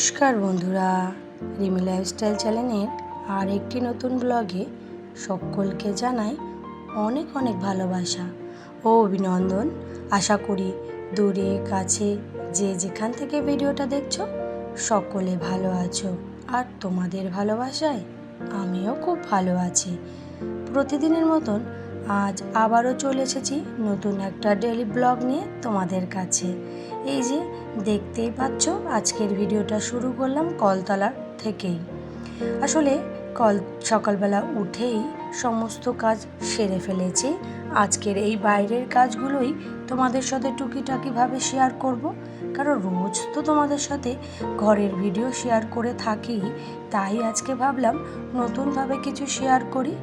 নমস্কার বন্ধুরা, রিমি লাইফস্টাইল চ্যানেলের আর একটি নতুন ব্লগে সকলকে জানাই অনেক অনেক ভালোবাসা ও অভিনন্দন। আশা করি দূরে, কাছে, যে যেখান থেকে ভিডিওটা দেখছ, সকলে ভালো আছো। আর তোমাদের ভালোবাসায় আমিও খুব ভালো আছি। প্রতিদিনের মতন আজ আবারও চলে এসেছি নতুন একটা ডেলি ব্লগ নিয়ে তোমাদের কাছে। এই যে, দেখতেই পাচ্ছ, আজকের ভিডিওটা শুরু করলাম কলতলার থেকেই। আসলে কল, সকালবেলা উঠেই সমস্ত কাজ সেরে ফেলেছি। আজকের এই বাইরের কাজগুলোই তোমাদের সাথে টুকিটাকিভাবে শেয়ার করব। কারণ রোজ তো তোমাদের সাথে ঘরের ভিডিও শেয়ার করে থাকি তাই আজকে ভাবলাম নতুনভাবে কিছু শেয়ার করি।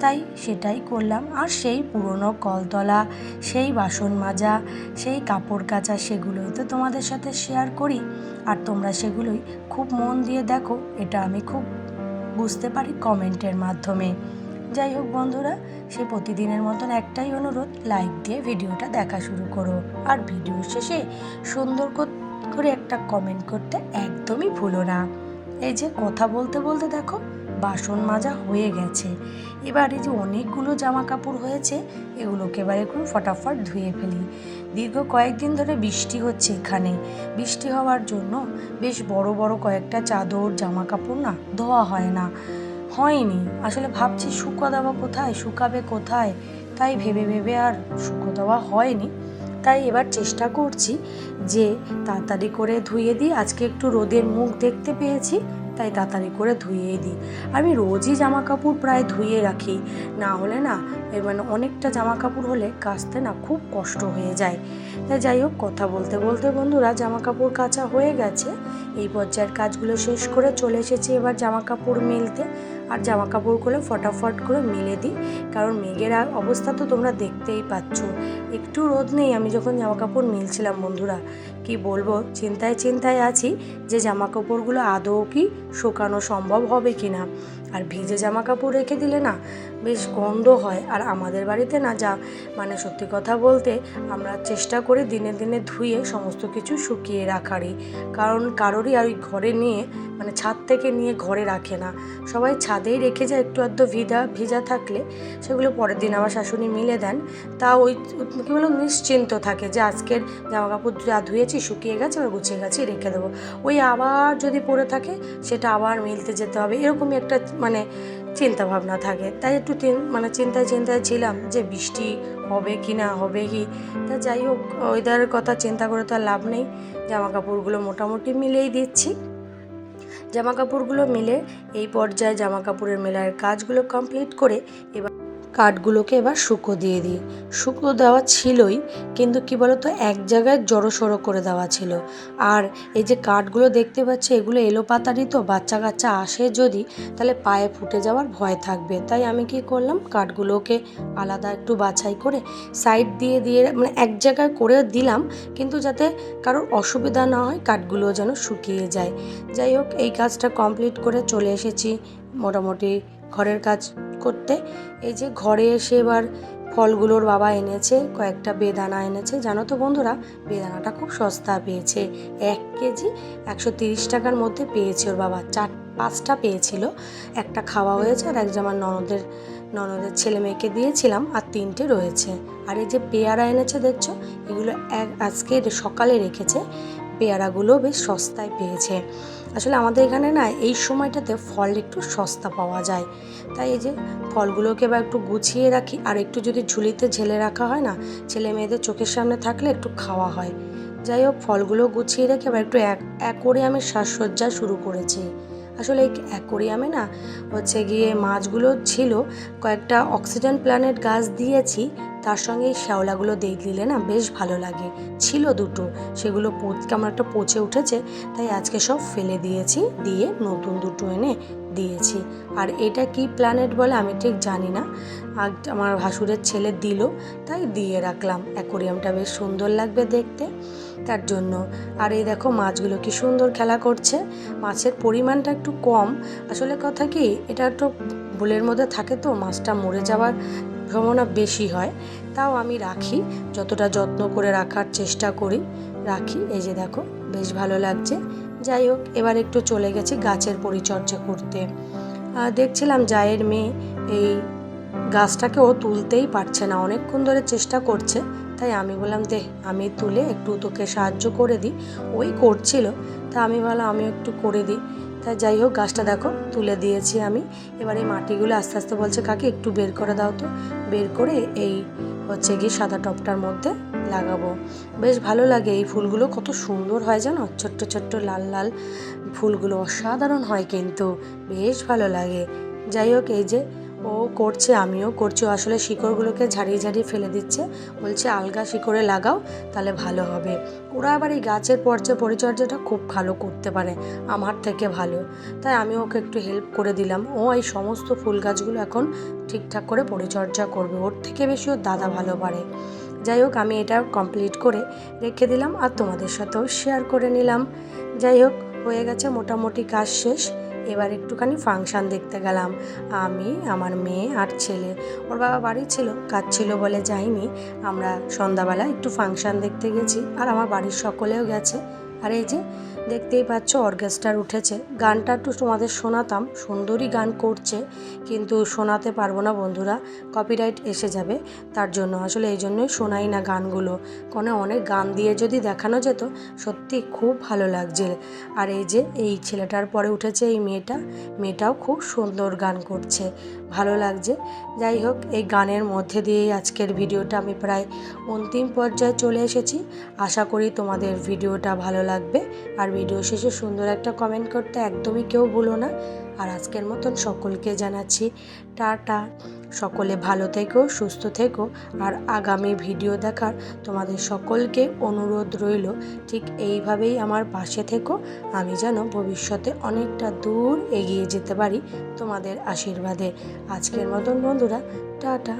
তাই সেটাই করলাম। আর সেই পুরনো কলতলা, সেই বাসন মাজা, সেই কাপড় কাচা সেগুলোই তো তোমাদের সাথে শেয়ার করি। আর তোমরা সেগুলোই খুব মন দিয়ে দেখো। এটা আমি খুব বুঝতে পারি কমেন্টের মাধ্যমে। যাই হোক বন্ধুরা, সে প্রতিদিনের মতন একটাই অনুরোধ লাইক দিয়ে ভিডিওটা দেখা শুরু করো। আর ভিডিও শেষে সুন্দর করে একটা কমেন্ট করতে একদমই ভুলো না। এই যে কথা বলতে বলতে দেখো, বাসন মাজা হয়ে গেছে। এবার এই যে অনেকগুলো জামা কাপড় হয়েছে, এগুলোকে এবার একটু ফটাফট ধুয়ে ফেলি। দীর্ঘ কয়েকদিন ধরে বৃষ্টি হচ্ছে এখানে। বৃষ্টি হওয়ার জন্য বেশ বড় বড় কয়েকটা চাদর জামা কাপড় না ধোয়া হয় না। হয়নি। আসলে ভাবছি শুকো দেওয়া কোথায়, শুকাবে কোথায়? তাই ভেবে ভেবে আর শুকো দেওয়া হয়নি। তাই এবার চেষ্টা করছি যে তাড়াতাড়ি করে ধুয়ে দিই। আজকে একটু রোদের মুখ দেখতে পেয়েছি, তাই তাড়াতাড়ি করে ধুয়ে দিই। আমি রোজই জামা কাপড় প্রায় ধুয়ে রাখি। না হলে না এর মানে অনেকটা জামা কাপড় হলে কাচতে না খুব কষ্ট হয়ে যায়। তাই যাই হোক, কথা বলতে বলতে বন্ধুরা জামা কাপড় কাচা হয়ে গেছে। এই পর্যায়ের কাজগুলো শেষ করে চলে এসেছি এবার জামা কাপড় মেলতে। আর জামা কাপড়গুলো ফটাফট করে মেলে দিই। কারণ মেঘের অবস্থা তো তোমরা দেখতেই পাচ্ছ। একটু রোদ নেই, আমি যখন জামা কাপড় মেলছিলাম বন্ধুরা। কি বলব? চিন্তায় চিন্তায় আছি যে জামা কাপড়গুলো আদৌ কি শুকানো সম্ভব হবে কি না আর ভিজে জামা কাপড় রেখে দিলে না বেশ গন্ধ হয়। আর আমাদের বাড়িতে না যা মানে সত্যি কথা বলতে আমরা চেষ্টা করি দিনে দিনে ধুয়ে সমস্ত কিছু শুকিয়ে রাখারই। কারণ কারোরই আর ওই ঘরে নিয়ে মানে ছাদ থেকে নিয়ে ঘরে রাখে না। সবাই ছাদেই রেখে যায় একটু আধটু ভিজা ভিজা থাকলে। সেগুলো পরের দিন আবার শাশুড়ি মিলে দেন। তা ওই কী বলো, নিশ্চিন্ত থাকে যে আজকের জামা কাপড় যা ধুয়েছি শুকিয়ে গেছে এবার গুছিয়ে গেছে, রেখে দেবো। ওই আবার যদি পড়ে থাকে, সেটা আবার মিলতে যেতে হবে। এরকমই একটা মানে চিন্তা ভাবনা থাকে। তাই একটু মানে চিন্তায় চিন্তায় ছিলাম যে বৃষ্টি হবে কি না, হবে কি? তা যাই হোক ওয়েদারের কথা চিন্তা করে তো আর লাভ নেই। জামা কাপড়গুলো মোটামুটি মিলেই দিচ্ছি। জামা কাপড়গুলো মিলে এই পর্যায়ে জামা কাপড়ের মেলার কাজগুলো কমপ্লিট করে এবার কাঠগুলোকে এবার শুকো দিয়ে দিই। শুকো দেওয়া ছিলই, কিন্তু কি বলতো, এক জায়গায় জড়ো করে দেওয়া ছিল। আর এই যে কাঠগুলো দেখতে পাচ্ছি, এগুলো এলো পাতারই তো, বাচ্চা কাচ্চা আসে যদি, তাহলে পায়ে ফুটে যাওয়ার ভয় থাকবে। তাই আমি কি করলাম, কাঠগুলোকে আলাদা একটু বাছাই করে সাইড দিয়ে দিয়ে মানে এক জায়গায় করে দিলাম, কিন্তু যাতে কারোর অসুবিধা না হয়, কাঠগুলো যেন শুকিয়ে যায়। যাই হোক, এই কাজটা কমপ্লিট করে চলে এসেছি। মোটামুটি ঘরের কাজ করতে। এই যে ঘরে এসে এবার ফলগুলোর বাবা এনেছে, কয়েকটা বেদানা এনেছে। জানো তো বন্ধুরা, বেদানাটা খুব সস্তা পেয়েছে। এক কেজি একশো তিরিশ টাকার মধ্যে পেয়েছে ওর বাবা। চার, পাঁচটা পেয়েছিল। একটা খাওয়া হয়েছে আর এক আমার ননদের ননদের ছেলে মেয়েকে দিয়েছিলাম আর তিনটে রয়েছে। আর এই যে পেয়ারা এনেছে দেখছ, এগুলো এক, আজকে সকালে রেখেছে। পেয়ারাগুলো বেশ সস্তায় পেয়েছে। আসলে আমাদের এখানে না এই সময়টাতে ফল একটু সস্তা পাওয়া যায়। তাই এই যে ফলগুলোকে এবার একটু গুছিয়ে রাখি, আর একটু যদি ঝুলিতে ঝেলে রাখা হয় না, ছেলে মেয়েদের চোখের সামনে থাকলে একটু খাওয়া হয়। যাই হোক, ফলগুলো গুছিয়ে রেখে আবার একটু এক অ্যাকোরিয়ামের সাজসজ্জা শুরু করেছি। আসলে এই অ্যাকোরিয়ামে না হচ্ছে গিয়ে মাছগুলো ছিল, কয়েকটা অক্সিজেন প্ল্যানেট গাছ দিয়েছি তার সঙ্গে এই শ্যাওলাগুলো দিয়ে দিলে না বেশ ভালো লাগে। ছিল দুটো, সেগুলো কেমন একটা পচে উঠেছে, তাই আজকে সব ফেলে দিয়েছি, দিয়ে নতুন দুটো এনে দিয়েছি। আর এটা কি প্ল্যানেট বলে আমি ঠিক জানি না। আমার ভাসুরের ছেলে দিল, তাই দিয়ে রাখলাম। অ্যাকোরিয়ামটা বেশ সুন্দর লাগবে দেখতে তার জন্য। আর এই দেখো মাছগুলো কি সুন্দর খেলা করছে। মাছের পরিমাণটা একটু কম। আসলে কথা কি, এটা একটু বুলের মধ্যে থাকে তো, মাছটা মরে যাওয়ার সম্ভাবনা বেশি হয়। তাও আমি রাখি, যতটা যত্ন করে রাখার চেষ্টা করি, রাখি। এই যে দেখো, বেশ ভালো লাগছে। যাই হোক, এবার একটু চলে গেছি গাছের পরিচর্যা করতে। দেখছিলাম জায়ের মেয়ে এই গাছটাকে ও তুলতেই পারছে না, অনেকক্ষণ ধরে চেষ্টা করছে। তাই আমি বললাম দে আমি তুলে একটু তোকে সাহায্য করে দিই। ওই করছিল। তা আমি ভাবলাম আমি একটু করে দিই। তা যাই হোক, গাছটা দেখো, তুলে দিয়েছি আমি। এবার এই মাটিগুলো আস্তে আস্তে বলছে, কাকে, একটু বের করে দাও তো। বের করে এই হচ্ছে গিয়ে সাদা টপটার মধ্যে লাগাবো। বেশ ভালো লাগে এই ফুলগুলো, কত সুন্দর হয় জানো? ছোট্ট ছোট্ট, লাল লাল ফুলগুলো অসাধারণ হয় কিন্তু। বেশ ভালো লাগে। যাই হোক, এই যে ও করছে, আমিও করছি। আসলে শিকড়গুলোকে ঝাড়িয়ে ঝাড়িয়ে ফেলে দিচ্ছে। বলছে, আলগা শিকড়ে লাগাও, তাহলে ভালো হবে। ওরা আবার এই গাছের পর্যায়ে পরিচর্যাটা খুব ভালো করতে পারে, আমার থেকে ভালো। তাই আমি ওকে একটু হেল্প করে দিলাম। ও এই সমস্ত ফুল গাছগুলো এখন ঠিকঠাক করে পরিচর্যা করবে। ওর থেকে বেশি ওর দাদা ভালো পারে। যাই হোক, আমি এটা কমপ্লিট করে রেখে দিলাম আর তোমাদের সাথেও শেয়ার করে নিলাম। যাই হোক, হয়ে গেছে মোটামুটি কাজ শেষ। এবার একটুখানি ফাংশান দেখতে গেলাম। আমি, আমার মেয়ে আর ছেলে। ওর বাবা বাড়ি ছিল, কাজ ছিল বলে যাইনি। আমরা সন্ধ্যাবেলা একটু ফাংশান দেখতে গেছি আর আমার বাড়ির সকলেও গেছে। আর এই যে দেখতেই পাচ্ছ, অর্কেস্ট্রার উঠেছে। গানটা একটু তোমাদের শোনাতাম। সুন্দরী গান করছে, কিন্তু শোনাতে পারব না বন্ধুরা কপিরাইট এসে যাবে তার জন্য। আসলে এই জন্যই শোনাই না গানগুলো। কোনো অনেক গান দিয়ে যদি দেখানো যেত, সত্যি খুব ভালো লাগছে আর এই যে, এই ছেলেটার পরে উঠেছে এই মেয়েটা, মেয়েটাও খুব সুন্দর গান করছে। ভালো লাগছে। যাই হোক, এই গানের মধ্যে দিয়েই আজকের ভিডিওটা আমি প্রায় অন্তিম পর্যায়ে চলে এসেছি। আশা করি তোমাদের ভিডিওটা ভালো লাগবে। আর ভিডিও শেষে সুন্দর একটা কমেন্ট করতে একদমই কেউ ভুলো না। আর আজকের মতন সকলকে জানাচ্ছি টাটা। সকলে ভালো থেকো, সুস্থ থেকো। আর আগামী ভিডিও দেখার তোমাদের সকলকে অনুরোধ রইল, ঠিক এইভাবেই আমার পাশে থেকো। আমি যেন ভবিষ্যতে অনেকটা দূর এগিয়ে যেতে পারি তোমাদের আশীর্বাদে। আজকের মতন বন্ধুরা, টাটা।